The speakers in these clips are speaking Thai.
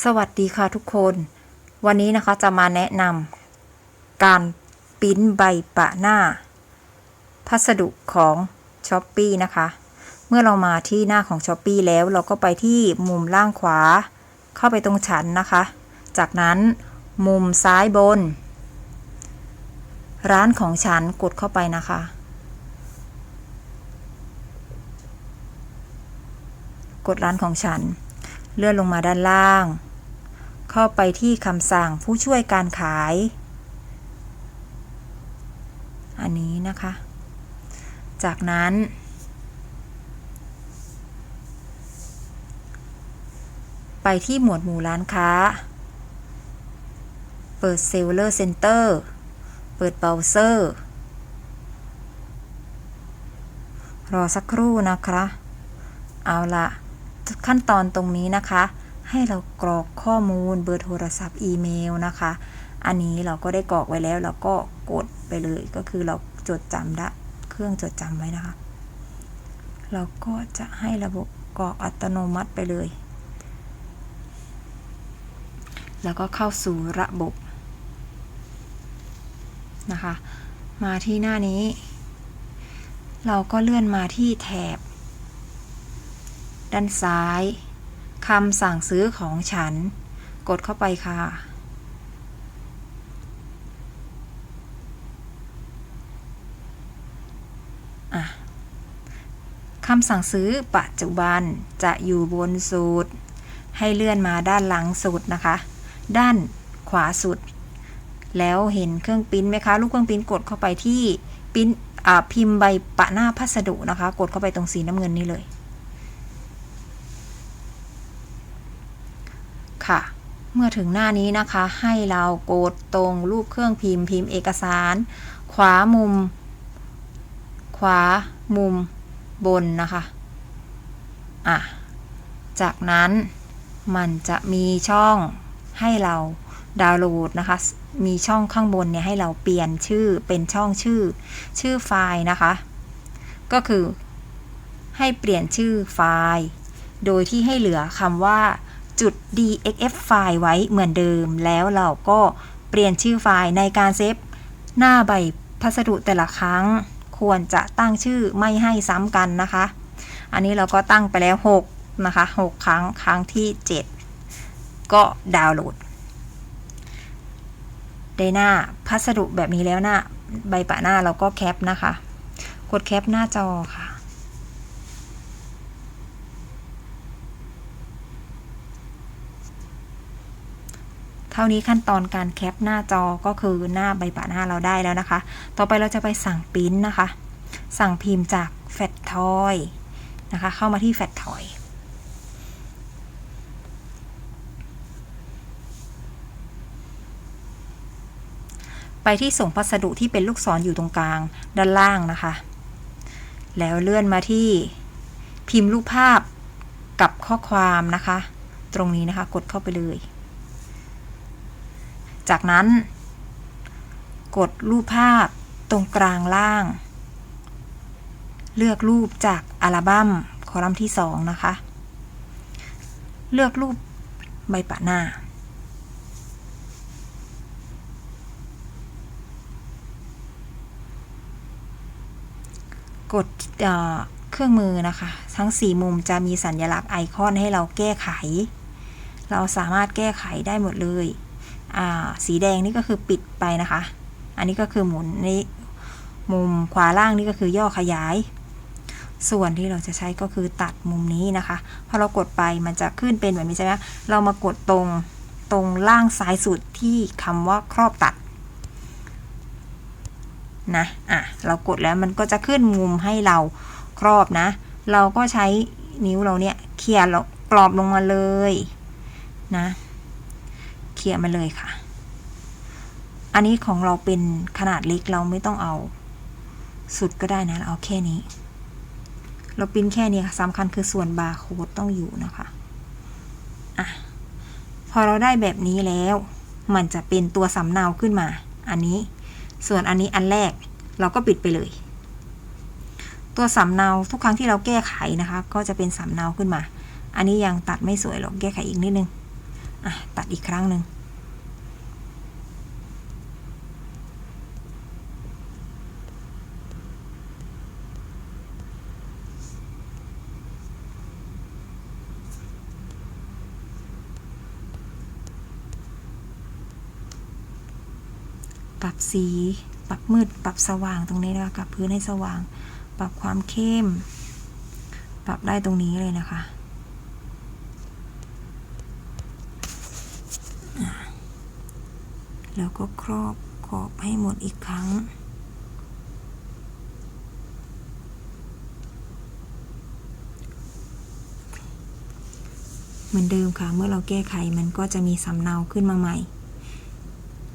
สวัสดีค่ะทุกคน วันนี้นะคะจะมาแนะนำการปิ้นใบปะหน้า พัสดุของ s h อ p e e นะคะ เมื่อเรามาที่หน้าของ s h อ p e e แล้วเราก็ไปที่มุมล่างขวา เข้าไปตรงชั้นนะคะ จากนั้นมุมซ้ายบน ร้านของฉันกดเข้าไปนะคะ กดร้านของฉัน เลื่อนลงมาด้านล่าง เข้าไปที่คำสั่งผู้ช่วยการขาย อันนี้นะคะ จากนั้น ไปที่หมวดหมู่ร้านค้า เปิดเซลเลอร์เซ็นเตอร์ เปิดเบราว์เซอร์ รอสักครู่นะคะ เอาละ ขั้นตอนตรงนี้นะคะ ให้เรากรอกข้อมูลเบอร์โทรศัพท์อีเมลนะคะ อันนี้เราก็ได้กรอกไว้แล้วเราก็กดไปเลย ก็คือเราจดจำได้เครื่องจดจำไว้นะคะ เราก็จะให้ระบบกรอกอัตโนมัติไปเลย แล้วก็เข้าสู่ระบบนะคะ มาที่หน้านี้ เราก็เลื่อนมาที่แถบ ด้านซ้ายคำสั่งซื้อของฉัน กดเข้าไปค่ะ คำสั่งซื้อปัจจุบันจะอยู่บนสุดให้เลื่อนมาด้านหลังสุดนะคะ ด้านขวาสุด แล้วเห็นเครื่องปิ้นไหมคะ ลูกเครื่องปิ้นกดเข้าไปที่ปิ้นพิมพ์ใบปะหน้าพัสดุนะคะ กดเข้าไปตรงสีน้ำเงินนี้เลย ค่ะ เมื่อ ถึงหน้านี้นะคะ ให้เรากดตรงรูปเครื่องพิมพ์พิมพ์เอกสาร ขวามุม ขวามุมบนนะคะอะจากนั้นมันจะมีช่องให้เราดาวน์โหลดนะคะ มีช่องข้างบนเนี่ยให้เราเปลี่ยนชื่อเป็นช่องชื่อ ชื่อไฟล์นะคะ ก็คือให้เปลี่ยนชื่อไฟล์ โดยที่ให้เหลือคำว่า จุด dxf ไฟล์ไว้เหมือนเดิม แล้วเราก็เปลี่ยนชื่อไฟล์ในการเซฟหน้าใบพัสดุแต่ละครั้ง ควรจะตั้งชื่อไม่ให้ซ้ำกันนะคะ อันนี้เราก็ตั้งไปแล้ว 6 นะคะ 6 ครั้งครั้งที่ 7 ก็ดาวน์โหลดได้หน้าพัสดุแบบนี้แล้วหน้าใบปะหน้าเราก็แคปนะคะ กดแคปหน้าจอค่ะ เท่านี้ขั้นตอนการแคปหน้าจอก็คือหน้าใบปะหน้าเราได้แล้วนะคะ ต่อไปเราจะไปสั่งปริ้นนะคะ สั่งพิมพ์จากแฟตทอยนะคะ เข้ามาที่แฟตทอยไปที่ส่งพัสดุที่เป็นลูกศรออยู่ตรงกลางด้านล่างนะคะ แล้วเลื่อนมาที่พิมพ์รูปภาพกับข้อความนะคะ ตรงนี้นะคะ กดเข้าไปเลย จากนั้น กดรูปภาพตรงกลางล่าง เลือกรูปจากอัลบั้มคอลัมน์ที่ 2 นะคะ เลือกรูปใบปะหน้า กดเครื่องมือนะคะ ทั้ง 4 มุมจะมีสัญลักษณ์ไอคอนให้เราแก้ไข เราสามารถแก้ไขได้หมดเลย สีแดงนี่ก็คือปิดไปนะคะ อันนี้ก็คือหมุนนี่มุมขวาล่างนี่ก็คือย่อขยาย ส่วนที่เราจะใช้ก็คือตัดมุมนี้นะคะ พอเรากดไปมันจะขึ้นเป็นแบบนี้ใช่ไหมเรามากดตรงตรงล่างซ้ายสุดที่คำว่าครอบตัดนะ อะ เรากดแล้วมันก็จะขึ้นมุมให้เราครอบนะ เราก็ใช้นิ้วเราเนี่ยเขี่ยเรากรอบลงมาเลยนะ คียมาเลยค่ะ อันนี้ของเราเป็นขนาดเล็กเราไม่ต้องเอาสุดก็ได้นะ เราเอาแค่นี้ เราปิ้นแค่นี้ค่ะสำคัญคือส่วนบาร์โค้ดต้องอยู่นะคะอะพอเราได้แบบนี้แล้ว มันจะเป็นตัวสำเนาขึ้นมา อันนี้ ส่วนอันนี้อันแรกเราก็ปิดไปเลย ตัวสำเนาทุกครั้งที่เราแก้ไขนะคะ ก็จะเป็นสำเนาขึ้นมา อันนี้ยังตัดไม่สวยหรอกแก้ไขอีกนิดนึง อะตัดอีกครั้งหนึ่งปรับสี ปรับมืด ปรับสว่างตรงนี้นะคะกับพื้นให้สว่าง ปรับความเข้ม ปรับได้ตรงนี้เลยนะคะอะ แล้วก็ครอบขอบให้หมดอีกครั้ง เหมือนเดิมค่ะ เมื่อเราแก้ไขมันก็จะมีสำเนาขึ้นมาใหม่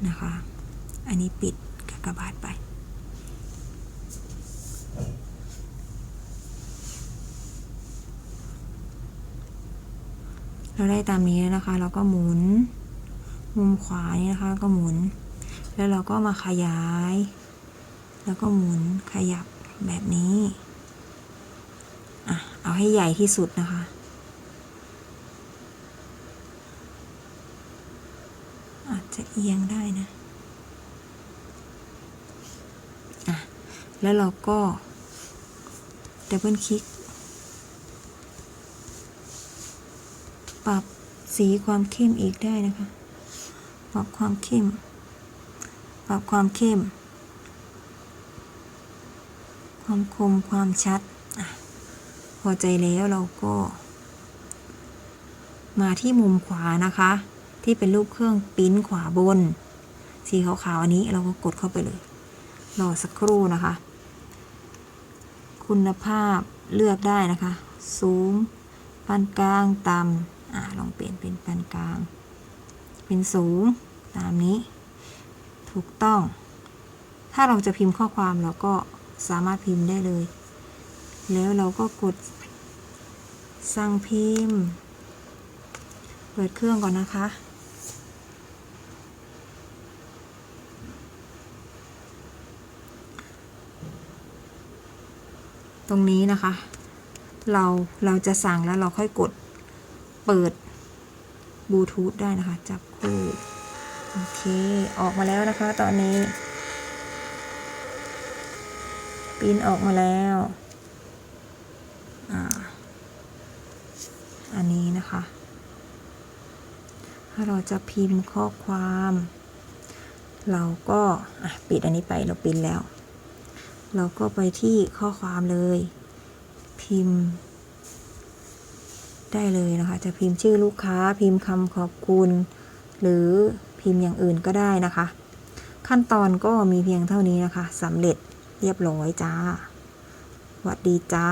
นะคะ อันนี้ปิดกากบาทไปเราได้ตามนี้แล้วนะคะ เราก็หมุน มุมขวานี่นะคะ ก็หมุน แล้วเราก็มาขยาย แล้วก็หมุนขยับแบบนี้อะเอาให้ใหญ่ที่สุดนะคะอาจจะเอียงได้นะอะแล้วเราก็ดับเบิลคลิก ปรับสีความเข้มอีกได้นะคะ ปรับความเข้ม ปรับความเข้ม ความคมความชัดอพอใจแล้วเราก็ มาที่มุมขวานะคะ ที่เป็นรูปเครื่องปิ้นขวาบน สีขาวๆอันนี้เราก็กดเข้าไปเลย รอสักครู่นะคะ คุณภาพเลือกได้นะคะ สูงปานกลางต่ำอ่าลองเปลี่ยนเป็นปานกลาง เป็นสูงตามนี้ ถูกต้อง ถ้าเราจะพิมพ์ข้อความเราก็สามารถพิมพ์ได้เลย แล้วเราก็กดสั่งพิมพ์ เปิดเครื่องก่อนนะคะตรงนี้นะคะ เราเราจะสั่งแล้วเราค่อยกดเปิด บลูทูธได้นะคะ จับคู่โอเค ออกมาแล้วนะคะ ตอนนี้ปิ้นออกมาแล้วอันนี้นะคะ ถ้าเราจะพิมพ์ข้อความ เราก็ปิดอันนี้ไปเราปิ้นแล้ว เราก็ไปที่ข้อความเลย พิมพ์ ได้เลยนะคะ จะพิมพ์ชื่อลูกค้า พิมพ์คำขอบคุณ หรือพิมพ์อย่างอื่นก็ได้นะคะ ขั้นตอนก็มีเพียงเท่านี้นะคะสำเร็จเรียบร้อยจ้าสวัสดีจ้า